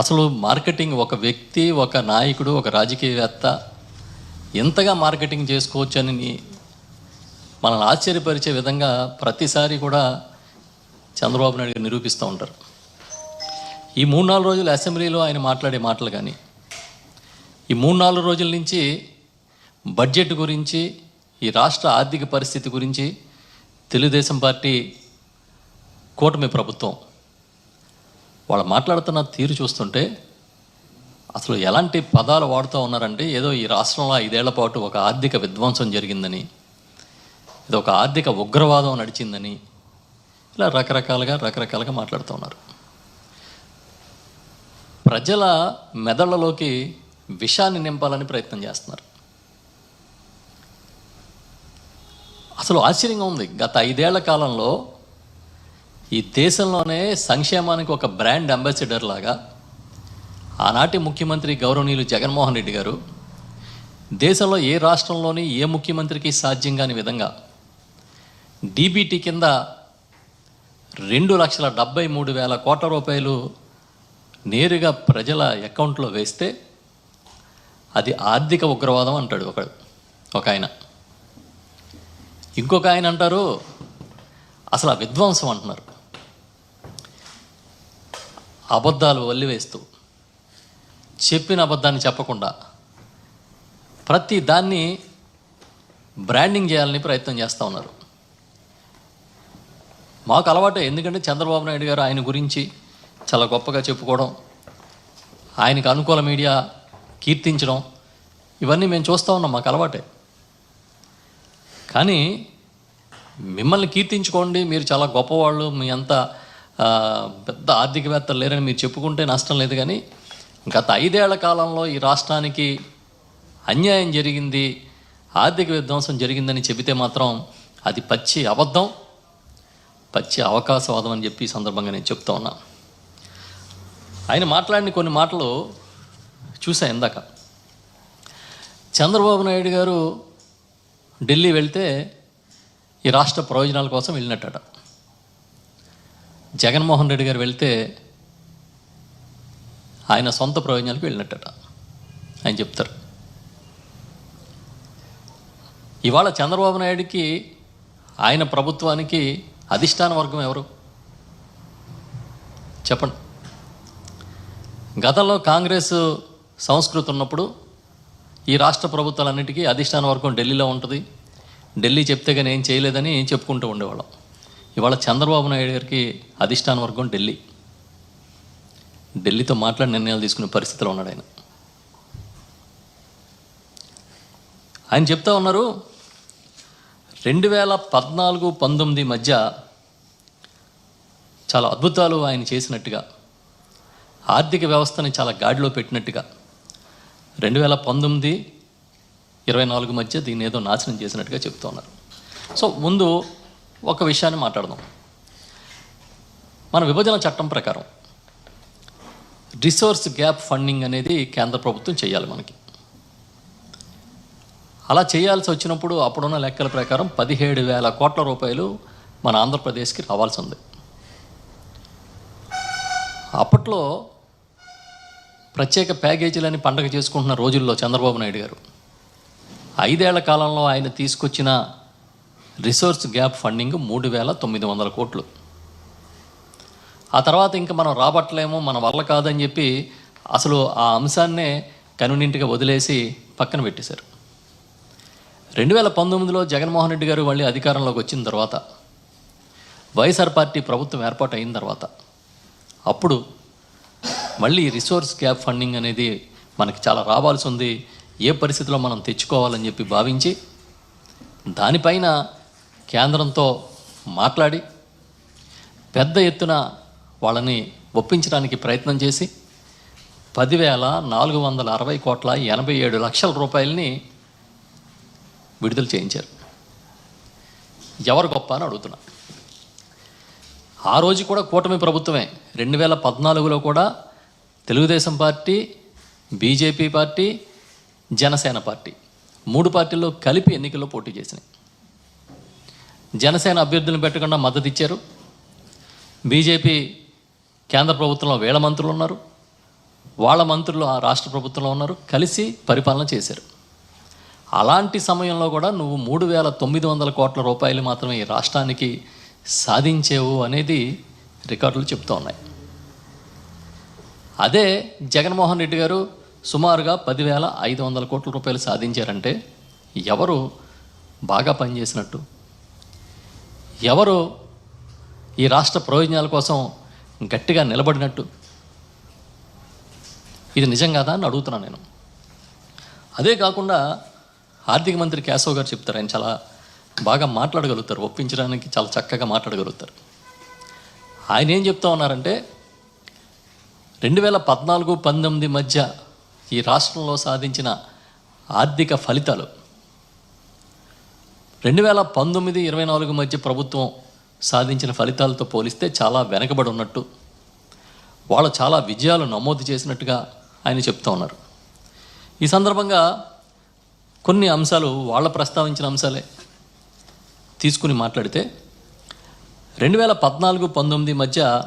అసలు మార్కెటింగ్ ఒక వ్యక్తి ఒక నాయకుడు ఒక రాజకీయవేత్త ఎంతగా మార్కెటింగ్ చేసుకోవచ్చు అని మనల్ని ఆశ్చర్యపరిచే విధంగా ప్రతిసారి కూడా చంద్రబాబు నాయుడు గారు నిరూపిస్తూ ఉంటారు. ఈ మూడు నాలుగు రోజులు అసెంబ్లీలో ఆయన మాట్లాడే మాటలు కానీ ఈ మూడు నాలుగు రోజుల నుంచి బడ్జెట్ గురించి ఈ రాష్ట్ర ఆర్థిక పరిస్థితి గురించి తెలుగుదేశం పార్టీ కూటమి ప్రభుత్వం వాళ్ళు మాట్లాడుతున్న తీరు చూస్తుంటే అసలు ఎలాంటి పదాలు వాడుతూ ఉన్నారంటే ఏదో ఈ రాష్ట్రంలో ఐదేళ్ళ పాటు ఒక ఆర్థిక విధ్వంసం జరిగిందని ఇది ఒక ఆర్థిక ఉగ్రవాదం నడిచిందని ఇలా రకరకాలుగా రకరకాలుగా మాట్లాడుతూ ఉన్నారు. ప్రజల మెదళ్ళలోకి విషాన్ని నింపాలని ప్రయత్నం చేస్తున్నారు. అసలు ఆశ్చర్యంగా ఉంది. గత ఐదేళ్ళ కాలంలో ఈ దేశంలోనే సంక్షేమానికి ఒక బ్రాండ్ అంబాసిడర్ లాగా ఆనాటి ముఖ్యమంత్రి గౌరవనీయులు జగన్మోహన్ రెడ్డి గారు దేశంలో ఏ రాష్ట్రంలోని ఏ ముఖ్యమంత్రికి సాధ్యం కాని విధంగా డీబీటీ కింద రెండు లక్షల డెబ్బై మూడు వేల కోట్ల రూపాయలు నేరుగా ప్రజల అకౌంట్లో వేస్తే అది ఆర్థిక ఉగ్రవాదం అంటాడు ఒకడు ఒక ఆయన. ఇంకొక ఆయన అంటారు అసలు ఆ విధ్వంసం అంటున్నారు. అబద్ధాలు వల్లివేస్తూ చెప్పిన అబద్ధాన్ని చెప్పకుండా ప్రతి దాన్ని బ్రాండింగ్ చేయాలని ప్రయత్నం చేస్తూ ఉన్నారు. మాకు అలవాటే ఎందుకంటే చంద్రబాబు నాయుడు గారు ఆయన గురించి చాలా గొప్పగా చెప్పుకోవడం ఆయనకు అనుకూల మీడియా కీర్తించడం ఇవన్నీ మేము చూస్తూ ఉన్నాం మాకు అలవాటే. కానీ మిమ్మల్ని కీర్తించుకోండి మీరు చాలా గొప్పవాళ్ళు మీ అంతా పెద్ద ఆర్థికవేత్తలు లేరని మీరు చెప్పుకుంటే నష్టం లేదు కానీ గత ఐదేళ్ళ కాలంలో ఈ రాష్ట్రానికి అన్యాయం జరిగింది ఆర్థిక విధ్వంసం జరిగిందని చెబితే మాత్రం అది పచ్చి అబద్ధం పచ్చి అవకాశవాదం అని చెప్పి ఈ సందర్భంగా నేను చెప్తా ఉన్నా. ఆయన మాట్లాడిన కొన్ని మాటలు చూసా ఇందాక. చంద్రబాబు నాయుడు గారు ఢిల్లీ వెళ్తే ఈ రాష్ట్ర ప్రయోజనాల కోసం వెళ్ళినట్టట. జగన్మోహన్ రెడ్డి గారు వెళ్తే ఆయన సొంత ప్రయోజనాలకు వెళ్ళినట్టట. ఆయన చెప్తారు. ఇవాళ చంద్రబాబు నాయుడికి ఆయన ప్రభుత్వానికి అధిష్టాన వర్గం ఎవరు? చెప్పండి. గతంలో కాంగ్రెస్ సంస్కృతి ఉన్నప్పుడు ఈ రాష్ట్ర ప్రభుత్వాలన్నిటికీ అధిష్టాన వర్గం ఢిల్లీలో ఉంటుంది. ఢిల్లీ చెప్తే కానీ ఏం చేయలేదని చెప్పుకుంటూ ఉండేవాళ్ళం. ఇవాళ చంద్రబాబు నాయుడు గారికి అధిష్టాన వర్గం ఢిల్లీ. ఢిల్లీతో మాట్లాడి నిర్ణయాలు తీసుకునే పరిస్థితిలో ఉన్నాడు ఆయన. ఆయన చెప్తా ఉన్నారు రెండు వేల పద్నాలుగు పంతొమ్మిది మధ్య చాలా అద్భుతాలు ఆయన చేసినట్టుగా ఆర్థిక వ్యవస్థని చాలా గాడిలో పెట్టినట్టుగా రెండు వేల పంతొమ్మిది ఇరవై నాలుగు మధ్య దీన్ని ఏదో నాశనం చేసినట్టుగా చెప్తూ ఉన్నారు. సో ముందు ఒక విషయాన్ని మాట్లాడదాం. మన విభజన చట్టం ప్రకారం రిసోర్స్ గ్యాప్ ఫండింగ్ అనేది కేంద్ర ప్రభుత్వం చేయాలి మనకి. అలా చేయాల్సి వచ్చినప్పుడు అప్పుడున్న లెక్కల ప్రకారం పదిహేడు వేల కోట్ల రూపాయలు మన ఆంధ్రప్రదేశ్కి రావాల్సి ఉంది. అప్పట్లో ప్రత్యేక ప్యాకేజీలని పండగ చేసుకుంటున్న రోజుల్లో చంద్రబాబు నాయుడు గారు ఐదేళ్ళ కాలంలో ఆయన తీసుకొచ్చిన రిసోర్స్ గ్యాప్ ఫండింగ్ మూడు వేల తొమ్మిది వందల కోట్లు. ఆ తర్వాత ఇంకా మనం రాబట్టలేము మన వల్ల కాదని చెప్పి అసలు ఆ అంశాన్నే కనునింటిగా వదిలేసి పక్కన పెట్టేశారు. రెండు వేల పంతొమ్మిదిలో జగన్మోహన్ రెడ్డి గారు మళ్ళీ అధికారంలోకి వచ్చిన తర్వాత వైఎస్ఆర్ పార్టీ ప్రభుత్వం ఏర్పాటు అయిన తర్వాత అప్పుడు మళ్ళీ రిసోర్స్ గ్యాప్ ఫండింగ్ అనేది మనకి చాలా రావాల్సి ఉంది ఏ పరిస్థితిలో మనం తెచ్చుకోవాలని చెప్పి భావించి దానిపైన కేంద్రంతో మాట్లాడి పెద్ద ఎత్తున వాళ్ళని ఒప్పించడానికి ప్రయత్నం చేసి పదివేల నాలుగు వందల అరవై కోట్ల ఎనభై ఏడు లక్షల రూపాయలని విడుదల చేయించారు. ఎవరు గొప్ప అని అడుగుతున్నా. ఆ రోజు కూడా కూటమి ప్రభుత్వమే. రెండు వేల పద్నాలుగులో కూడా Telugu Desam party BJP party Janasena party మూడు పార్టీల్లో కలిపి ఎన్నికల్లో పోటీ చేసినాయి. జనసేన అభ్యర్థులను పెట్టకుండా మద్దతు ఇచ్చారు. బీజేపీ కేంద్ర ప్రభుత్వంలో వేల మంత్రులు ఉన్నారు. వాళ్ళ మంత్రులు ఆ రాష్ట్ర ప్రభుత్వంలో ఉన్నారు. కలిసి పరిపాలన చేశారు. అలాంటి సమయంలో కూడా నువ్వు మూడు వేల తొమ్మిది వందల కోట్ల రూపాయలు మాత్రమే ఈ రాష్ట్రానికి సాధించేవు అనేది రికార్డులు చెప్తూ ఉన్నాయి. అదే జగన్మోహన్ రెడ్డి గారు సుమారుగా పదివేల ఐదు వందల కోట్ల రూపాయలు సాధించారంటే ఎవరు బాగా పనిచేసినట్టు? ఎవరు ఈ రాష్ట్ర ప్రయోజనాల కోసం గట్టిగా నిలబడినట్టు? ఇది నిజం కాదా అని అడుగుతున్నాను నేను. అదే కాకుండా ఆర్థిక మంత్రి కేశవ్ గారు చెప్తారు ఆయన చాలా బాగా మాట్లాడగలుగుతారు ఒప్పించడానికి చాలా చక్కగా మాట్లాడగలుగుతారు. ఆయన ఏం చెప్తా ఉన్నారంటే రెండు వేల పద్నాలుగు పంతొమ్మిది మధ్య ఈ రాష్ట్రంలో సాధించిన ఆర్థిక ఫలితాలు రెండు వేల పంతొమ్మిది ఇరవై నాలుగు మధ్య ప్రభుత్వం సాధించిన ఫలితాలతో పోలిస్తే చాలా వెనకబడి ఉన్నట్టు వాళ్ళు చాలా విజయాలు నమోదు చేసినట్టుగా ఆయన చెప్తూ ఉన్నారు. ఈ సందర్భంగా కొన్ని అంశాలు వాళ్ళ ప్రస్తావించిన అంశాలే తీసుకుని మాట్లాడితే రెండు వేల పద్నాలుగు పంతొమ్మిది మధ్య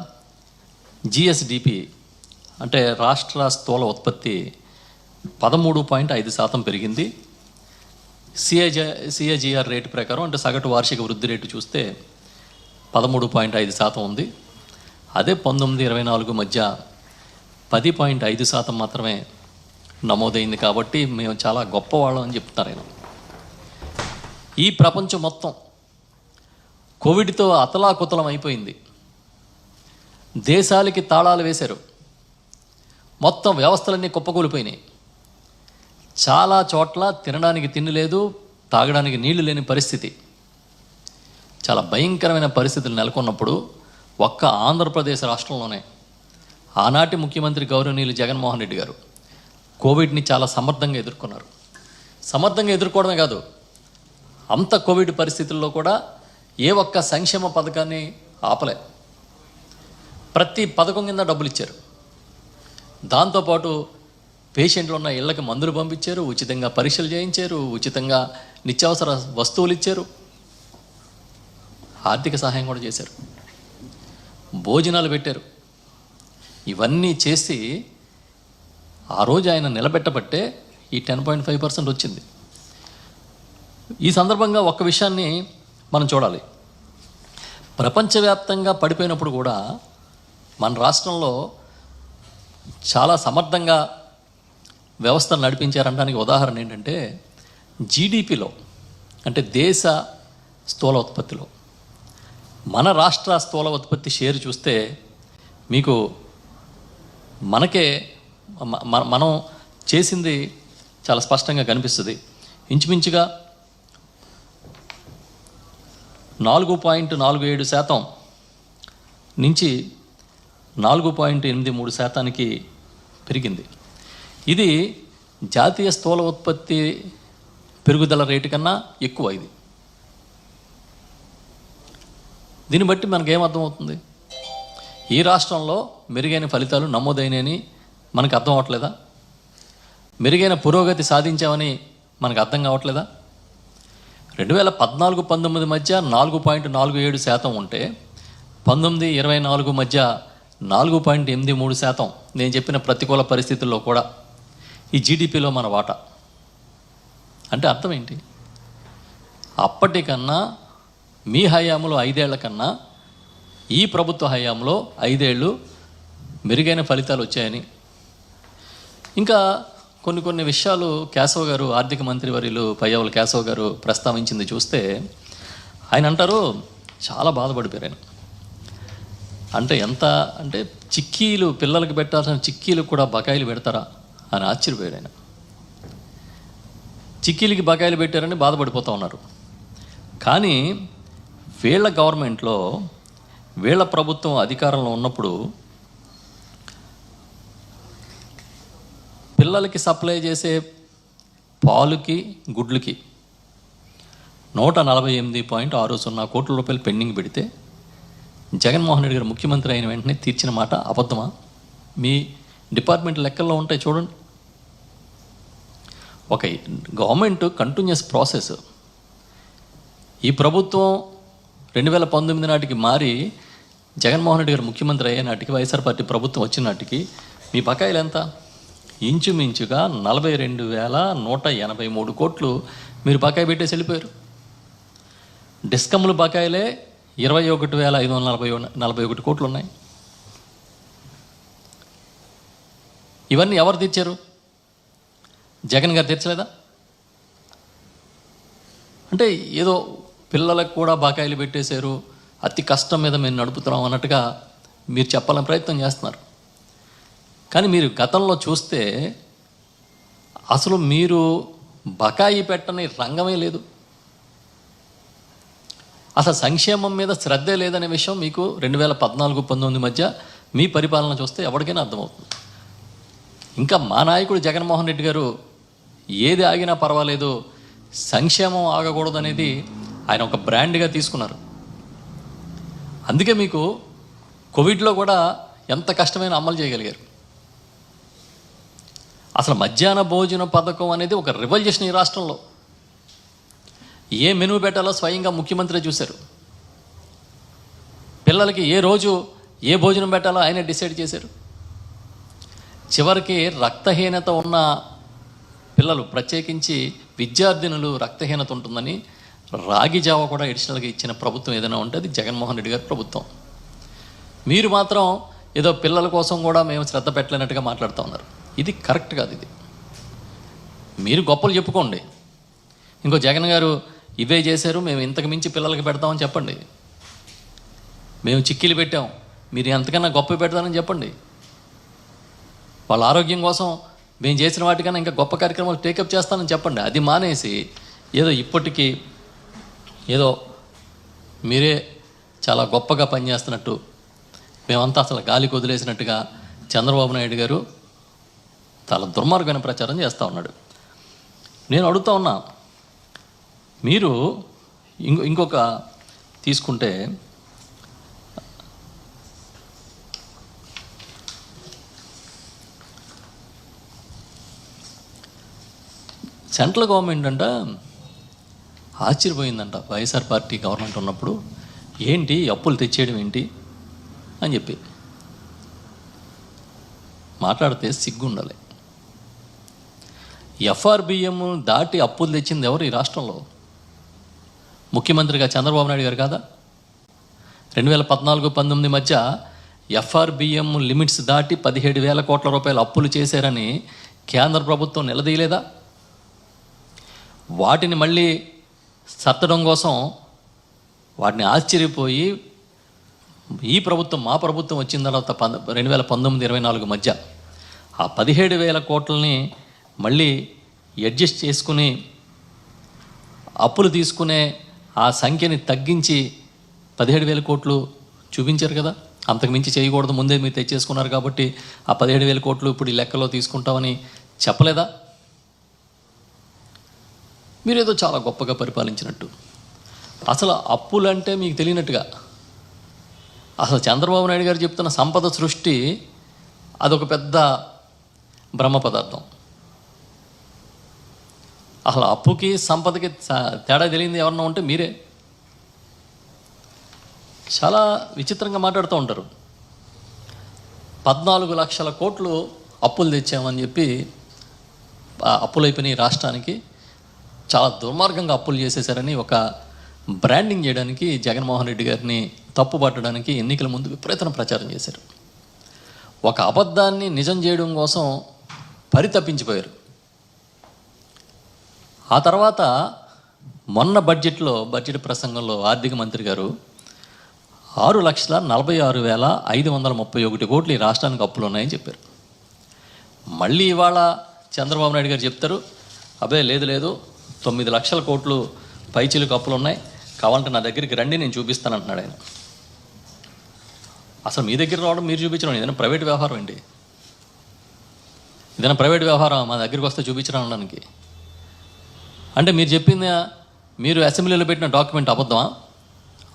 జిఎస్డిపి అంటే రాష్ట్ర స్థూల ఉత్పత్తి పదమూడు పాయింట్ ఐదు శాతం పెరిగింది. సిఏజ సిఏజిఆర్ రేటు ప్రకారం అంటే సగటు వార్షిక వృద్ధి రేటు చూస్తే పదమూడు పాయింట్ ఐదు శాతం ఉంది. అదే పంతొమ్మిది ఇరవై నాలుగు మధ్య పది పాయింట్ ఐదు శాతం మాత్రమే నమోదైంది కాబట్టి మేము చాలా గొప్పవాళ్ళం అని చెప్తున్నారు ఈ ప్రపంచం మొత్తం కోవిడ్తో అతలాకుతలం అయిపోయింది. దేశాలకి తాళాలు వేశారు. మొత్తం వ్యవస్థలన్నీ కుప్పకూలిపోయినాయి. చాలా చోట్ల తినడానికి తిండి లేదు తాగడానికి నీళ్ళు లేని పరిస్థితి. చాలా భయంకరమైన పరిస్థితులు నెలకొన్నప్పుడు ఒక్క ఆంధ్రప్రదేశ్ రాష్ట్రంలోనే ఆనాటి ముఖ్యమంత్రి గౌరవనీయులు జగన్మోహన్ రెడ్డి గారు కోవిడ్ని చాలా సమర్థంగా ఎదుర్కొన్నారు. సమర్థంగా ఎదుర్కోవడమే కాదు అంత కోవిడ్ పరిస్థితుల్లో కూడా ఏ ఒక్క సంక్షేమ పథకాన్ని ఆపలే. ప్రతి పథకం కింద డబ్బులు ఇచ్చారు. దాంతోపాటు పేషెంట్లు ఉన్న ఇళ్ళకి మందులు పంపించారు ఉచితంగా పరీక్షలు చేయించారు ఉచితంగా నిత్యావసర వస్తువులు ఇచ్చారు. ఆర్థిక సహాయం కూడా చేశారు. భోజనాలు పెట్టారు. ఇవన్నీ చేసి ఆ రోజు ఆయన నిలబెట్టబట్టే ఈ టెన్ పాయింట్ ఫైవ్ పర్సెంట్ వచ్చింది. ఈ సందర్భంగా ఒక్క విషయాన్ని మనం చూడాలి. ప్రపంచవ్యాప్తంగా పడిపోయినప్పుడు కూడా మన రాష్ట్రంలో చాలా సమర్థంగా వ్యవస్థను నడిపించారనడానికి ఉదాహరణ ఏంటంటే జీడిపిలో అంటే దేశ స్థూల ఉత్పత్తిలో మన రాష్ట్ర స్థూల ఉత్పత్తి షేర్ చూస్తే మీకు మనకే మనం చేసింది చాలా స్పష్టంగా కనిపిస్తుంది. ఇంచుమించుగా నాలుగు పాయింట్ నాలుగు ఏడు శాతం నుంచి నాలుగు పాయింట్ ఎనిమిది మూడు శాతానికి పెరిగింది. ఇది జాతీయ స్థూల ఉత్పత్తి పెరుగుదల రేటు కన్నా ఎక్కువ ఇది. దీన్ని బట్టి మనకేం అర్థమవుతుంది ఈ రాష్ట్రంలో మెరుగైన ఫలితాలు నమోదైనని మనకు అర్థం అవ్వట్లేదా? మెరుగైన పురోగతి సాధించామని మనకు అర్థం కావట్లేదా? రెండు వేల పద్నాలుగు పంతొమ్మిది మధ్య నాలుగు పాయింట్ నాలుగు ఏడు శాతం ఉంటే పంతొమ్మిది ఇరవై నాలుగు మధ్య నాలుగు పాయింట్ ఎనిమిది మూడు శాతం నేను చెప్పిన ప్రతికూల పరిస్థితుల్లో కూడా ఈ జీడిపిలో మన వాటా. అంటే అర్థం ఏంటి? అప్పటికన్నా మీ హయాంలో ఐదేళ్ళ కన్నా ఈ ప్రభుత్వ హయాంలో ఐదేళ్ళు మెరుగైన ఫలితాలు వచ్చాయని. ఇంకా కొన్ని కొన్ని విషయాలు కేశవ్ గారు ఆర్థిక మంత్రి వర్యులు పయ్యవల కేశవ్ గారు ప్రస్తావించింది చూస్తే ఆయన అంటారు చాలా బాధపడిపోయారు ఆయన. అంటే ఎంత అంటే చిక్కీలు పిల్లలకు పెట్టాల్సిన చిక్కీలు కూడా బకాయిలు పెడతారా? అని ఆశ్చర్యపోయాడు ఆయన. చిక్కీలకి బకాయిలు పెట్టారని బాధపడిపోతూ ఉన్నారు. కానీ వీళ్ళ గవర్నమెంట్లో వీళ్ళ ప్రభుత్వం అధికారంలో ఉన్నప్పుడు పిల్లలకి సప్లై చేసే పాలుకి గుడ్లకి నూట నలభై ఎనిమిది పాయింట్ ఆరు సున్నా కోట్ల రూపాయలు పెండింగ్ పెడితే జగన్మోహన్ రెడ్డి గారు ముఖ్యమంత్రి అయిన వెంటనే తీర్చిన మాట అబద్ధమా? మీ డిపార్ట్మెంట్ లెక్కల్లో ఉంటాయి చూడండి. ఒక గవర్నమెంట్ కంటిన్యూస్ ప్రాసెస్ ఈ ప్రభుత్వం రెండు వేల పంతొమ్మిది నాటికి మారి జగన్మోహన్ రెడ్డి గారు ముఖ్యమంత్రి అయ్యే నాటికి వైఎస్ఆర్ పార్టీ ప్రభుత్వం వచ్చిన నాటికి మీ బకాయిలు ఎంత? ఇంచుమించుగా నలభై రెండు వేల నూట ఎనభై మూడు కోట్లు మీరు బకాయి పెట్టేసి వెళ్ళిపోయారు. డిస్కమ్లు బకాయిలే ఇరవై ఒకటి వేల ఐదు వందల నలభై నలభై ఒకటి కోట్లు ఉన్నాయి. ఇవన్నీ ఎవరు తెచ్చారు జగన్ గారు తెచ్చలేదా అంటే ఏదో పిల్లలకు కూడా బకాయిలు పెట్టేశారు అతి కష్టం మీద మేము నడుపుతున్నాం అన్నట్టుగా మీరు చెప్పాలని ప్రయత్నం చేస్తున్నారు. కానీ మీరు గతంలో చూస్తే అసలు మీరు బకాయి పెట్టని రంగమే లేదు. అసలు సంక్షేమం మీద శ్రద్ధే లేదనే విషయం మీకు రెండు వేల పద్నాలుగు పంతొమ్మిది మధ్య మీ పరిపాలన చూస్తే ఎవరికైనా అర్థమవుతుంది. ఇంకా మా నాయకుడు జగన్మోహన్ రెడ్డి గారు ఏది ఆగినా పర్వాలేదు సంక్షేమం ఆగకూడదు అనేది ఆయన ఒక బ్రాండ్గా తీసుకున్నారు. అందుకే మీకు కోవిడ్లో కూడా ఎంత కష్టమైన అమలు చేయగలిగారు. అసలు మధ్యాహ్న భోజన పథకం అనేది ఒక రివల్యూషన్ ఈ రాష్ట్రంలో. ఏ మెనూ పెట్టాలో స్వయంగా ముఖ్యమంత్రి చూశారు. పిల్లలకి ఏ రోజు ఏ భోజనం పెట్టాలో ఆయన డిసైడ్ చేశారు. చివరికి రక్తహీనత ఉన్న పిల్లలు ప్రత్యేకించి విద్యార్థినులు రక్తహీనత ఉంటుందని రాగి జావ కూడా ఎడిషనల్గా ఇచ్చిన ప్రభుత్వం ఏదైనా ఉంటే అది జగన్మోహన్ రెడ్డి గారి ప్రభుత్వం. మీరు మాత్రం ఏదో పిల్లల కోసం కూడా మేము శ్రద్ధ పెట్టలేనట్టుగా మాట్లాడుతూ ఉన్నారు. ఇది కరెక్ట్ కాదు ఇది. మీరు గొప్పలు చెప్పుకోండి. ఇంకో జగన్ గారు ఇవే చేశారు మేము ఇంతకు మించి పిల్లలకి పెడతామని చెప్పండి. మేము చిక్కీలు పెట్టాం మీరు ఎంతకన్నా గొప్ప పెడతానని చెప్పండి. వాళ్ళ ఆరోగ్యం కోసం మేము చేసిన వాటికన్నా ఇంకా గొప్ప కార్యక్రమాలు టేకప్ చేస్తానని చెప్పండి. అది మానేసి ఏదో ఇప్పటికీ ఏదో మీరే చాలా గొప్పగా పనిచేస్తున్నట్టు మేమంతా అసలు గాలికి వదిలేసినట్టుగా చంద్రబాబు నాయుడు గారు చాలా దుర్మార్గమైన ప్రచారం చేస్తూ ఉన్నాడు. నేను అడుగుతా ఉన్నా మీరు ఇంకొక తీసుకుంటే సెంట్రల్ గవర్నమెంట్ అంట ఆశ్చర్యపోయిందంట. వైఎస్ఆర్ పార్టీ గవర్నమెంట్ ఉన్నప్పుడు ఏంటి అప్పులు తెచ్చేయడం ఏంటి అని చెప్పి. మాట్లాడితే సిగ్గు ఉండాలి ఎఫ్ఆర్బిఎం దాటి అప్పులు తెచ్చింది ఎవరు ఈ రాష్ట్రంలో? ముఖ్యమంత్రిగా చంద్రబాబు నాయుడు గారు కాదా? రెండు వేల పద్నాలుగు పంతొమ్మిది మధ్య ఎఫ్ఆర్బిఎం లిమిట్స్ దాటి పదిహేడు వేల కోట్ల రూపాయలు అప్పులు చేశారని కేంద్ర ప్రభుత్వం నిలదీయలేదా? వాటిని మళ్ళీ సర్తడం కోసం వాటిని ఆశ్చర్యపోయి ఈ ప్రభుత్వం మా ప్రభుత్వం వచ్చిన తర్వాత పంద రెండు వేల పంతొమ్మిది ఇరవై నాలుగు మధ్య ఆ పదిహేడు వేల కోట్లని మళ్ళీ అడ్జస్ట్ చేసుకుని అప్పులు తీసుకునే ఆ సంఖ్యని తగ్గించి పదిహేడు వేల కోట్లు చూపించారు కదా. అంతకు మించి చేయకూడదు ముందే మీరు తెచ్చేసుకున్నారు కాబట్టి ఆ పదిహేడు వేల కోట్లు ఇప్పుడు ఈ లెక్కలో తీసుకుంటామని చెప్పలేదా? మీరేదో చాలా గొప్పగా పరిపాలించినట్టు. అసలు అప్పులంటే మీకు తెలియనట్టుగా. అసలు చంద్రబాబు నాయుడు గారు చెప్తున్న సంపద సృష్టి అదొక పెద్ద బ్రహ్మ పదార్థం. అసలు అప్పుకి సంపదకి తేడా తెలియంది ఎవరన్నా ఉంటే మీరే. చాలా విచిత్రంగా మాట్లాడుతూ ఉంటారు. పద్నాలుగు లక్షల కోట్లు అప్పులు తెచ్చామని చెప్పి అప్పులైపోయినాయి రాష్ట్రానికి. చాలా దుర్మార్గంగా అప్పులు చేసేశారని ఒక బ్రాండింగ్ చేయడానికి జగన్మోహన్ రెడ్డి గారిని తప్పుపట్టడానికి ఎన్నికల ముందు విపరీతన ప్రచారం చేశారు. ఒక అబద్ధాన్ని నిజం చేయడం కోసం పరితపించిపోయారు. ఆ తర్వాత మొన్న బడ్జెట్లో బడ్జెట్ ప్రసంగంలో ఆర్థిక మంత్రి గారు ఆరు లక్షల నలభై ఆరు వేల ఐదు వందల ముప్పై ఒకటి కోట్లు ఈ రాష్ట్రానికి అప్పులు ఉన్నాయని చెప్పారు. మళ్ళీ ఇవాళ చంద్రబాబు నాయుడు గారు చెప్తారు అబ్బే లేదు లేదు తొమ్మిది లక్షల కోట్లు పైచీలకు అప్పులు ఉన్నాయి కావాలంటే నా దగ్గరికి రండి నేను చూపిస్తాను అంటున్నాడు ఆయన. అసలు మీ దగ్గర రావడం మీరు చూపించడం ఏదైనా ప్రైవేట్ వ్యవహారం అండి? ఏదైనా ప్రైవేట్ వ్యవహారం మా దగ్గరికి వస్తే చూపించడం అనడానికి అంటే మీరు చెప్పింది మీరు అసెంబ్లీలో పెట్టిన డాక్యుమెంట్ అబద్ధమా?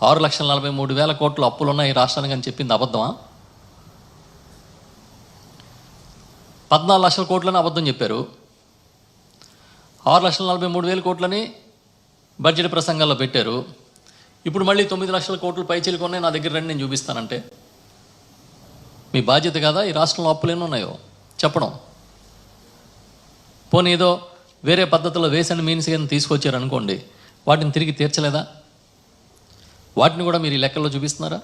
ఆరు లక్షల నలభై మూడు వేల కోట్లు అప్పులు ఉన్నాయి రాష్ట్రానికి అని చెప్పింది అబద్ధమా? పద్నాలుగు లక్షల కోట్లని అబద్ధం చెప్పారు. ఆరు లక్షల నలభై మూడు వేల కోట్లని బడ్జెట్ ప్రసంగాల్లో పెట్టారు. ఇప్పుడు మళ్ళీ తొమ్మిది లక్షల కోట్లు పైచీలు ఉన్నాయి. నా దగ్గర రండి నేను చూపిస్తానంటే. మీ బాధ్యత కదా? ఈ రాష్ట్రంలో అప్పులు ఎన్ని ఉన్నాయో? చెప్పడం. పోనీ ఏదో వేరే పద్ధతిలో వేసిన మీన్స్ కింద తీసుకొచ్చారు అనుకోండి వాటిని తిరిగి తీర్చలేదా? వాటిని కూడా మీరు ఈ లెక్కల్లో చూపిస్తున్నారా?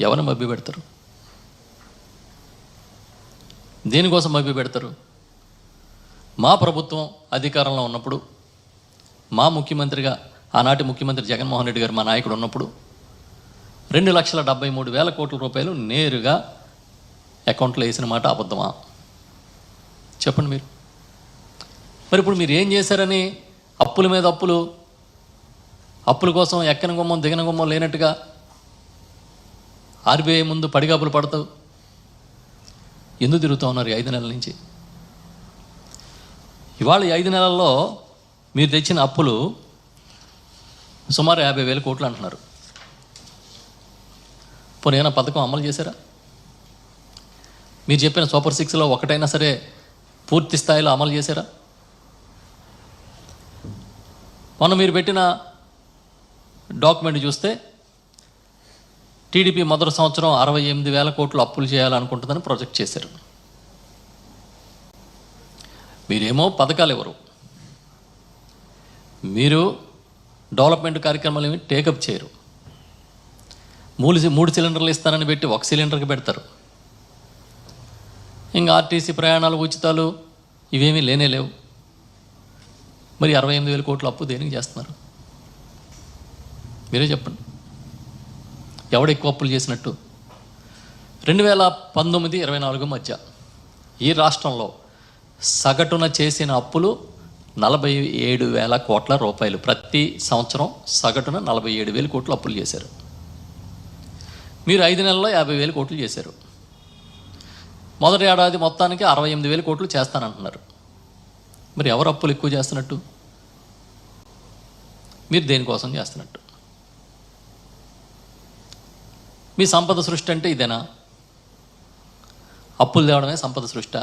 ఎవరిని మభ్య పెడతారు దేనికోసం మభ్య పెడతారు మా ప్రభుత్వం అధికారంలో ఉన్నప్పుడు మా ముఖ్యమంత్రిగా ఆనాటి ముఖ్యమంత్రి జగన్మోహన్ రెడ్డి గారు మా నాయకుడు ఉన్నప్పుడు రెండు లక్షల డెబ్బై మూడు వేల కోట్ల రూపాయలు నేరుగా అకౌంట్లో వేసిన మాట అబద్ధమా? చెప్పండి మీరు. మరి ఇప్పుడు మీరు ఏం చేశారని అప్పుల మీద అప్పులు అప్పుల కోసం ఎక్కన గుమ్మం దిగిన గుమ్మం లేనట్టుగా ఆర్బీఐ ముందు పడిగాపులు పడతావు? ఎందుకు తిరుగుతూ ఉన్నారు ఐదు నెలల నుంచి? ఇవాళ ఐదు నెలల్లో మీరు తెచ్చిన అప్పులు సుమారు యాభై వేల కోట్లు అంటున్నారు. పోనీ ఏమైనా పథకం అమలు చేశారా? మీరు చెప్పిన సూపర్ సిక్స్లో ఒకటైనా సరే పూర్తి స్థాయిలో అమలు చేశారా? మొన్న మీరు పెట్టిన డాక్యుమెంట్ చూస్తే టీడీపీ మొదటి సంవత్సరం అరవై ఎనిమిది వేల కోట్లు అప్పులు చేయాలనుకుంటుందని ప్రొజెక్ట్ చేశారు. మీరేమో పథకాలు ఇవ్వరు మీరు డెవలప్మెంట్ కార్యక్రమాలు ఏమి టేకప్ చేయరు. మూడు సి- మూడు సిలిండర్లు ఇస్తానని పెట్టి ఒక సిలిండర్కి పెడతారు. ఇంకా ఆర్టీసీ ప్రయాణాలు ఉచితాలు ఇవేమీ లేనే లేవు. మరి అరవై ఎనిమిది వేల కోట్ల అప్పు దేనికి చేస్తున్నారు? మీరే చెప్పండి. ఎవడు ఎక్కువ అప్పులు చేసినట్టు? రెండు వేల పంతొమ్మిది ఇరవై నాలుగు మధ్య ఈ రాష్ట్రంలో సగటున చేసిన అప్పులు నలభై ఏడు వేల కోట్ల రూపాయలు. ప్రతి సంవత్సరం సగటున నలభై ఏడు వేల కోట్లు అప్పులు చేశారు. మీరు ఐదు నెలల్లో యాభై వేల కోట్లు చేశారు. మొదటి ఏడాది మొత్తానికి అరవై ఎనిమిది వేల కోట్లు చేస్తానంటున్నారు. మరి ఎవరు అప్పులు ఎక్కువ చేస్తున్నట్టు? మీరు దేనికోసం చేస్తున్నట్టు? మీ సంపద సృష్టి అంటే ఇదేనా? అప్పులు తేవడమే సంపద సృష్టి.